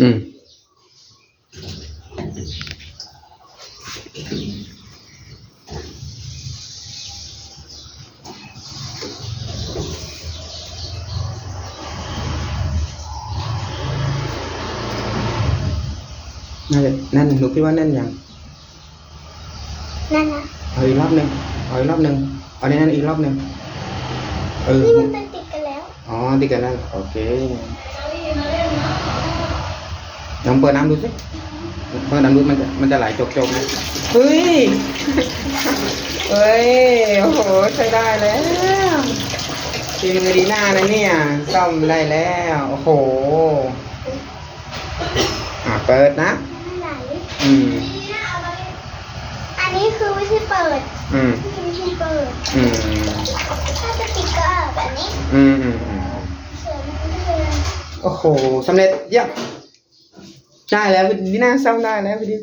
อืมน่าจะแน่นหนูคิดว่าแน่นยังนั่นนะเอาอีกรอบหนึ่งเอาอีกรอบหนึ่งเอาในนั้นอีกรอบหนึ่งเออนี่มันเป็นติดกันแล้ว อ๋อ ติดกันแล้ว โอเค ลองเปิดน้ำดูสิเปิดน้ำดูมันจะมันจะไหลจกๆนะเฮ้ยเฮ้ย โอ้โห ใช้ได้แล้วทีมือดีหน้านะเนี่ย ซ่อมได้แล้ว โอ้โห อะ เปิดนะไม่ไหลอืม อันนี้คือวิธีเปิดอืม นี่วิธีเปิด อืม ถ้าจะติดก็แบบนี้อืมอืมอืมเสริมมันก็เลย โอ้โหสำเร็จเยี่ยม ได้แล้ววิดีน่าซ่